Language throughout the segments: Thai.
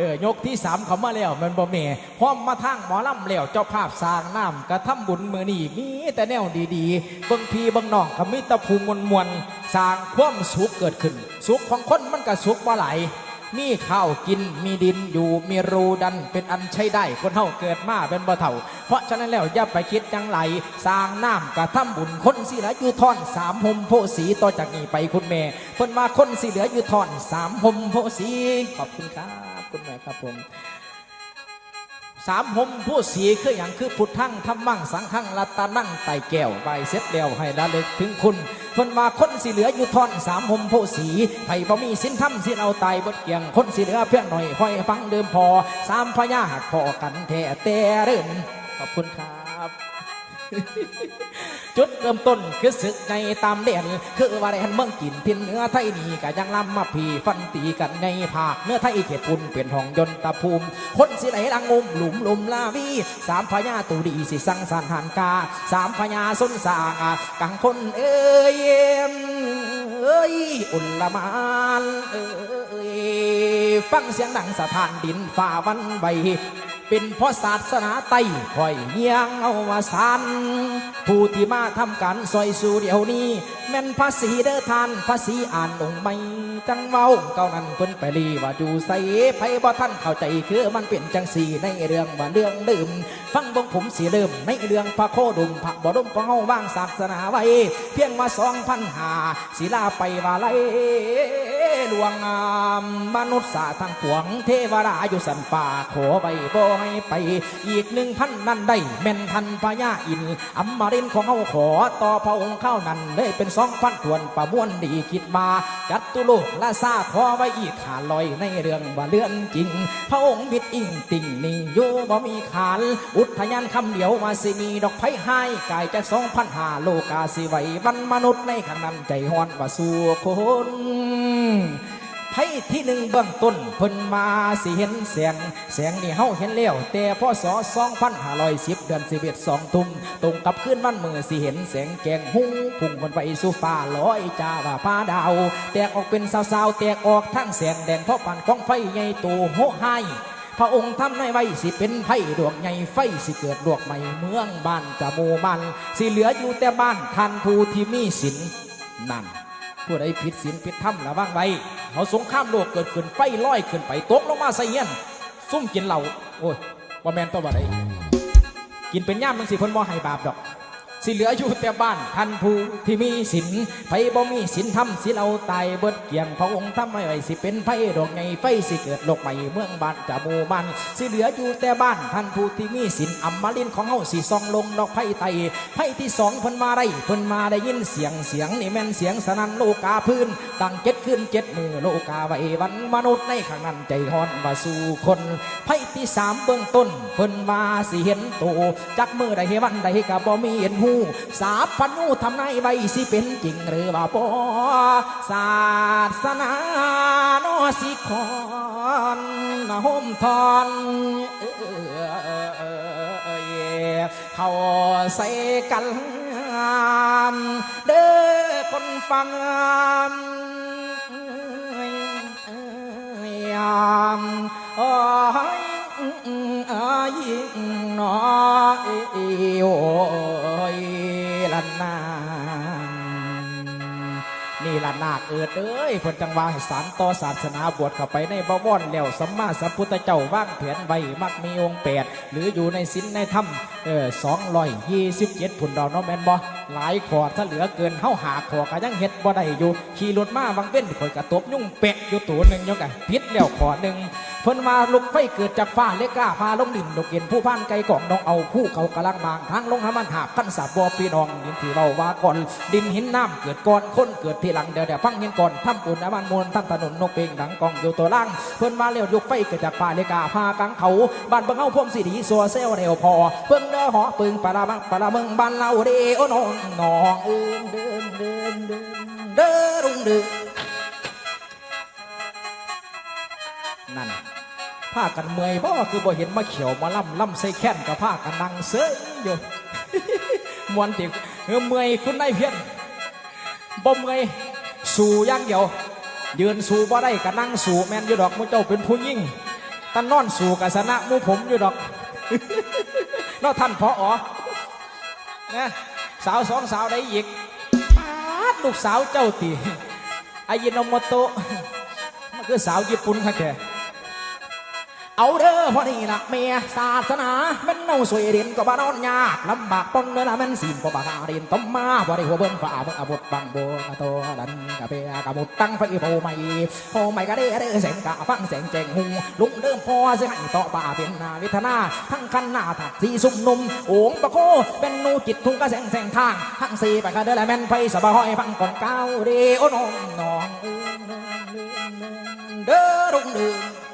เออยกที่สามเขามาแล้วมันบ่แม่พร้อมมาทางหมอลำแล้วเจ้าภาพสร้างน้ำกระทำบุญมือนี่มีแต่แนวดีๆบิ่งพีบิ่งน้องก็มีตะภูมวลมวลสร้างความสุขเกิดขึ้น สุขของคนมันก็สุขบ่ไหลมีข้าวกินมีดินอยู่มีรูดันเป็นอันใช้ได้คนเฮาเกิดมาเป็นบ่เท่า เพราะฉะนั้นแล้วอย่าไปคิดจังไรสร้างน้ำกระทำบุญคนสิเหลืออยู่ท่อนสามหมโพสีต่อจากนี้ไปคุณแม่เพิ่นมาคนสิเหลืออยู่ท่อนสามหมโพสีขอบคุณครับ คุณแม่ครับผมสามหมผู้สีคืออย่างคือพุทธังธรรมังสังฆังรัตนั่งไตแก้วใบเสร็จแล้วให้ระลึกถึงคุณเพิ่นมาคนสิเหลืออยู่ท่อนสามหมผู้สีไผบ่มีสินธรรมสิเอาไตบดเกียงคนสิเหลือเพียงหน่อยค่อยฟังเดิมพอสามพญาหักพอกันแท้แต่เริ่มขอบคุณครับ จุดเริ่มต้นคือศึกในตามเด่นคือว่าแดนเมืองกินพินเนื้อไทยนี่ก็ยังลำมาพีฟันตีกันในภาคเนื้อไทยเขตปุ่นเป็นห้องยนตะภูมิ คนสิไหนลังงุมหลุมหลุมลาวีสามพญาตูดีสิสังสารหันกาสามพญาสุนสางกังคนเอ้ยเอ้ยอุลละมานเอ้ยฟังเสียงดังสะท้านดินฝ่าวันใบเป็นเพราะศาสนาไต้คอยเยียงเอามาสันผู้ที่มาทำการซอยสู่เดี๋ยวนี้ แม่นภาษีเด้อทานภาษีอ่านองไม่จังเว้าเก้านั้นเพิ่นไปรีว่าดูใส่ไผบ่ท่านเข้าใจคือมันเป็นจังสีในเรื่องว่าเรื่องดื่ม ฟังบงผมสีเริ่มในเรื่องพระโคดุมพระบรมพระเฮาว่างศาสนาไว้ เพียงมาสองพันหาศิลาไปว่าไลหลวงงามมนุษย์สาทางปวงเทวราอยู่สันป่าขอใบบ่ให้ไป อีกหนึ่งพันนั่นได้แม่นทันพญาอินอำมารินของเฮาขอต่อพระองค์เข้านั้นเลยเป็นสองพันทวนประมวลดีคิดมาจัดตุโลกละซาขอไว้อีกขาลอยในเรื่องว่าเลื่อนจริง พระองค์บิดอิงติ่งนิ่งอยู่บ่มีขานอุทยานคำเดียวมาสิมีดอกไผ่ให้กายจะสองพันหาโลกาสิไหววันมนุษย์ในขังนั้นใจฮ้อนว่าสู่คน ไพ่ที่หนึ่งเบื้องต้นเพิ่นมาสิเห็นแสงแสงนี่เฮาเห็นแล้วแต่พศ2510เดือน11สองทุ่มตรงกับคืนวันมือสิเห็นแสงแกงหุ้งพุ่งบนไปสู่ฟ้าลอยจ้าว่าผ้าดาว แตกออกเป็นสาวๆแตกออกทั้งแสงแดงเพราะปั่นของไฟใหญ่โตโหให้พระองค์ทำในไว้สิเป็นไผ่ดวงใหญ่ไฟสิเกิดดวกใหม่เมืองบ้านจะหมู่บ้านสิเหลืออยู่แต่บ้านท่านผู้ที่มีศีลนั่น ผู้ใดผิดศีลผิดธรรมระวังไว้เขาสงข้ามโลกเกิดขึ้นไฟลอยขึ้นไปตกลงมาใส่เงี้ยนซุ่มกินเหล้าโอ้ยว่าแมนตัวบ่ไดกินเป็นย่ามมันสิเพิ่นบ่ให้บาปดอก สิเหลืออยู่แต่บ้านท่านผู้ที่มีศีลไผบ่มีศีลธรรมสิเราตายเบิดเกียงพระองค์ทำไม่ไหวสิเป็นไฟดอกไงไฟสิเกิดโลกใหม่เมืองบ้านจะหมู่บ้านสิเหลืออยู่แต่บ้านท่านผู้ที่มีศีลอำมมารินของเฮาสิซองลงดอกไผ่ไตไผ่ที่สองเพิ่นมาได้เพิ่นมาได้ยินเสียงเสียงนี่แม่นเสียงสนั่นโลกาพื้นดังเจ็ดขึ้นเจ็ดมือโลกาไว้วันมนุษย์ในข้างนั้นใจฮ้อนมาสู่คนไผ่ที่สามเบื้องต้นเพิ่นมาสิเห็นโตจักมือใดเฮวันใดก็บ่มีเห็นหูสาพันูทำนายไว้สิเป็นจริงหรือว่าบ่ศาสนาโนสิคอนนะห่มทอนเอ้ยเขาใส่กันเด้อคนฟังยามโอ้ยอายิงนอโอ้ย ละนาคเอิดเอ้ยเพิ่นจังว่าให้สารต่อศาสนาบวชเข้าไปในบวรแล้วสัมมาสัมพุทธเจ้าว่างแผนไว้มักมีองค์แปดหรืออยู่ในศีลในธรรมเออสองร้อยยี่สิบเจ็ดผุนดาวน้องแมนบอหลายขอถ้าเหลือเกินเฮาหาขอก็ยังเฮ็ดบ่ได้อยู่ขี่รถมาบังเว้นข่อยกระตบยุ่งแปะอยู่ตัวหนึ่งยังไงพิษแล้วขอหนึ่ง เพิ่นมาลุกไฟเกิดจากฟ้าเล็กกล้าพาลงดินดกเย็นผู้พันไก่กล่องน้องเอาผู้เขากำลังมางทางลงน้ำมันหาบขั้นสาบวปีนองดินที่เราว่าก่อนดินหินน้ำเกิดก่อนคนเกิดทีหลังเดี๋ยวเดี๋ยวฟังเงินก่อนทำปุ่นน้ำมันมวลทำถนนนกเปงดังกองอยู่ตัวล่าง เพิ่นมาเร็วยุกไฟเกิดจากฟ้าเล็กกล้าพากลางเขาบ้านเบิ่งเอาพวมสีดีสัวเซลเร็วพอ เพิ่งเด้อหอปึงปลาบังปลาเมืองบ้านเราเดโอนอนนองเอินเดินเดินเดินเด้อรุ่งเดือ นั่นผ้ากันเมยบ่คือบ่เห็นมาเขียวมาล่ำล่ำใส่แค้นกับผ้ากันนั่งเสยอยู่มวนติเออเมื่อยคุณนายเพียนบ่เมยสู้อย่างเดียวยืนสู้บ่ได้ก็นั่งสู้แม่นอยู่ดอกมุเจ้าเป็นผู้ยิ่งตันนอนสู่กับสนะมูผมอยู่ดอกนอท่านพออ๋อนะสาวสองสาวได้อีกปาดลูกสาวเจ้าตีอายิโนโมโตะมันคือสาวญี่ปุ่นค่ะแก เอาเด้อพอนี่ละเมียศาสนาแม่นเอาสวยเด่นก็บ้านอนยากลำบากปนเด้อละแม่นสินก็บากาเด่นต้มมาบ่ได้หัวเบิ่งฝ่าเบิ่งอาบุตบังโบกะโตดันกะเปียกะมุดตั้งไฟโพไม่โพไม่กะเด้เด้อแสงกะฟังแสงแจงหุงลุงเริ่มพอสิให้ต่อป่าเป็นนาวิทนาทั้งคันหน้าถักที่สุ่มนุ่มโอ่งปะโคเป็นนูจิตทุ่งกะแสงแสงทางทั้งสี่ไปกะเด้อละแม่นไฟสะบะห้อยฟังก่อนเก้าเด้โอ้น้องน้องเอิ้นอนเด้อรุ่งเรือง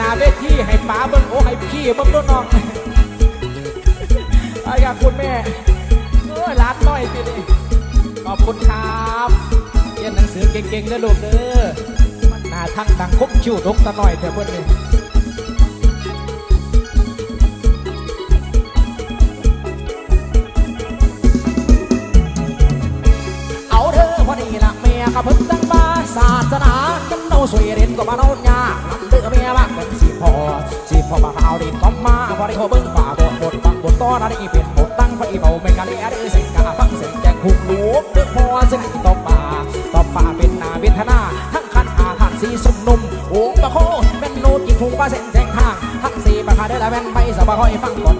นหน้าเวทีให้ป๋าเบิ้งโอ้ให้พี่เบิ้งด้วน้องไอายาคุณแม่เออร้านน้อยพี่ดิขอบคุณครับเรียนหนังสือเก่งๆนะลูกเด้อมันหน้าทั้งดังคบคิวดกตะน้อยเถอะเพื่อนนี่เอาเด้อพอดีละเมียกับเพิ่นตั้งบ้านศาสนาจำเนาสวยเด่นก็มาโนนยาาเอาดินต้อมมาพอได้เขาเบิ่งฝ่าบทบทฟังบทต้อนอะไรเป็นบทตั้งพออีเบาไม่กะเลียเด้อเสียงกาฟังเสียงแจงหุกลูกเดือพอเสียงตบป่าตบป่าเป็นนาเวทนาทั้งคันอาทานสีสมนุ่มโอ่งปะโคเป็นโนจิตหุงปลาเส้นแจงทางทั้งสี่ปะคาเดือดและแม่นไปสบายฟังก่อนเก่าก่อน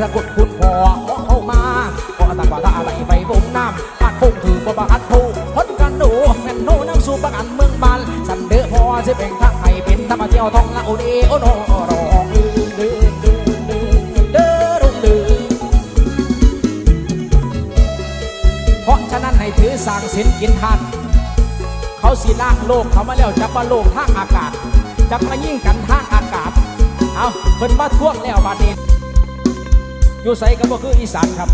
เอาเกี่ยวในสกุลคุณพอเข้ามาก็ตากว่าตาอะไรไปบุ้มน้ำปาดพุ่งถือประบัดผู้พ้นกันดูแม่นโนน้ำสู่ประกันเมืองบานสันเด้อพอสิเป็นทางให้เป็นธรรมเจียวทองละโอเดโอโนรองดื้อดื้อดื้อดื้อเด้อรุ่งดื้อเพราะฉะนั้นให้ถือสางศีลกินทานเขาสีล่างโลกเขามาแล้วจับมาโลกทางอากาศจับมายิ่งกันทางอากาศเอาเพิ่นมาท่วงแล้วบาดนี้ อยู่ใส่กันก็คืออีสานครับ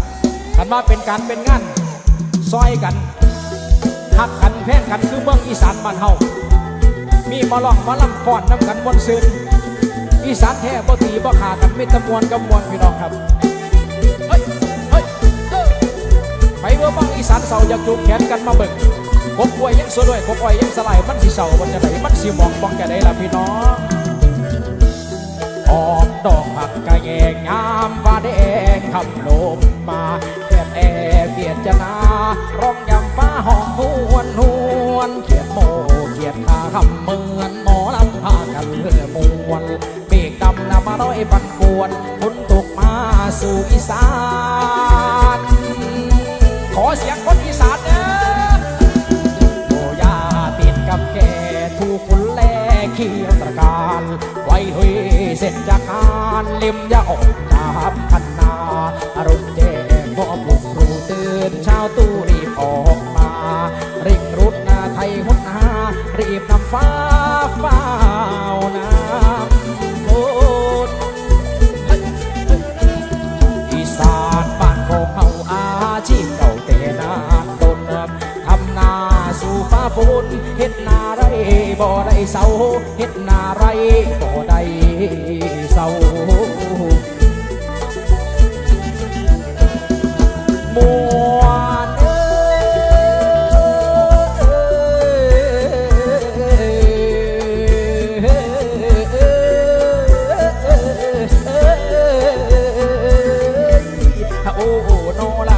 กันมาเป็นการเป็นงานซอยกันหักกันแพ้กันคือเมืองอีสานบ้านเฮามีมาล่องมาลำฟ้อนน้ำกันมวนซืนอีสานแท้บ่ตีบ่ขากันไมิตรมวลกับมวลพี่น้องครับเฮ้ยเฮ้ยไปเมื่อบ้างอีสานเสาอยากจูบแขนกันมาเบิ่งกบกล้วยยังสวยด้วยกบอ้อยยังสลายมันสิเสามันจะไหนมันสิมองมองแกได้ละพี่น้อง ออกดอกผักกะแยงงามฟ้าแดงคำลมมาเกียดแอเกียดจนาร้องยำฟ้าห้องหวนหวนเขียดโมเขียดขาคำเหมือนหมอลำพากันเรือมวนเมฆดำนำมาร้อยปันปวนฝนตกมาสู่อีสานขอเสียงคน เสร็จจากงานเล่มยาออกดาบพันนาอารมณ์แย่พ่อปลุกครูตื่นเช้าตู้รีบออกมาริ่งรุดนาไทยหุนหารีบนำฟ้าฟ้าวน้ำฝนอีสานบ้านของเฮาอาชีพเก่าแต่นานตนทำนาสู่ฟ้าฝนเฮ็ดนาไรบ่ได้เศร้าเฮ็ดนาไรบ่ได้ เศร้ามวนเอ้ยโอ้โหโนล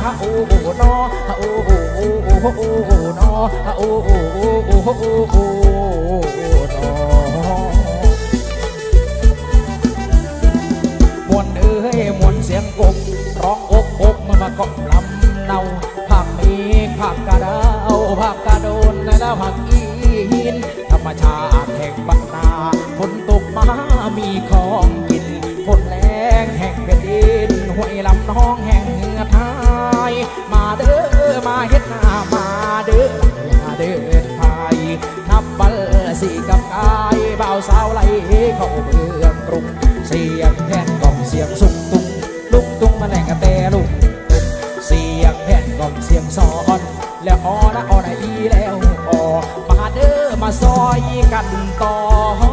กบร้องอกอกมันมาเกาะลำเนาผักมีผักกระดาวผักกระโดนและผักอีหินธรรมชาติแห่งบ้านนาฝนตกมามีของกินฝนแรงแห่งแผ่นดินห้วยลำน้องแห่ง กันต่อ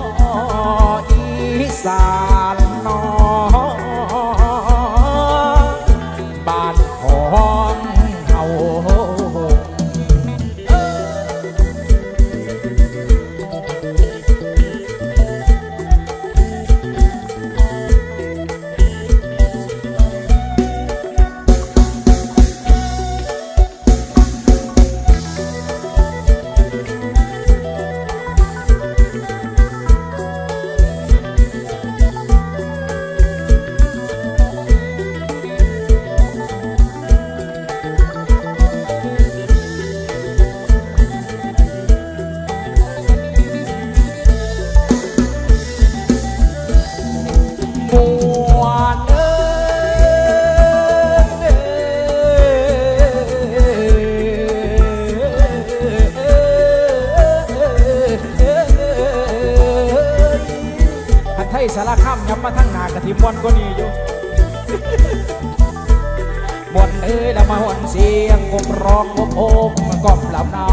ยแล้วมาหวนเสียงกบร้องกบโอบกอบลำเนา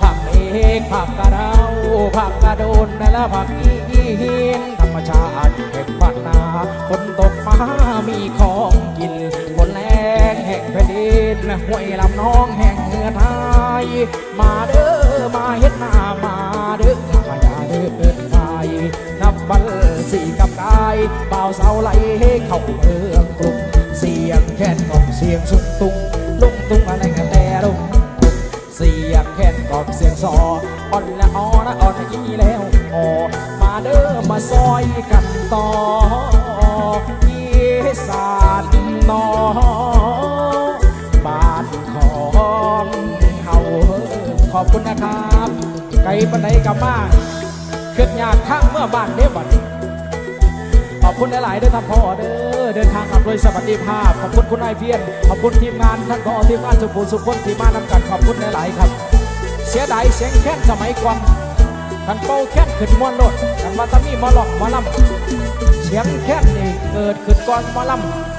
ผักเอกผักกระเดาผักกระโดนและผักอีหินธรรมชาติแห่งบ้านนาฝนตกมามีของกินฝนแรงแห่งแผ่นดินห้วยลำน้องแห่งเมืองไทยมาเด้อมาเฮ็ดนามาเด้อมาอย่าเด้อเปิดไฟนับบัลสีกับกายเบาวเสาไหลเข้าเมืองกรุง ยงแค่นกอมเสียงสุกตุงลุงตุงอะไรกันแต่ลุงตุงเสียงแค่นกอมเสียงซออ่อนและอ่อนะอ่อนนะอีแล้วอ่อมาเด้อมาซอยกันต่ออีสานนอบ้านของเฮาขอบคุณนะครับ ไกลปันไดกลับมาขึ้นยากทางเมื่อบ้านเด้อบัด อบคุณหลาย ๆ ด้วยท่านพ่อเด้อเดินทางกลับโดยสวัสดิภาพ ขอบคุณคุณนายเพียรขอบคุณทีมงานท่านก็ทีมงานสุขุมสุขคนที่มานำกันขอบคุณหลาย ๆ ครับ เสียดายเสียงแค้นสมัยก่อนท่านเป้าแค้นขึ้นมวนโลดกันว่าตะมีมาหลอกมาลำเสียงแค้นนี่เกิดขึ้นก่อนมาลำ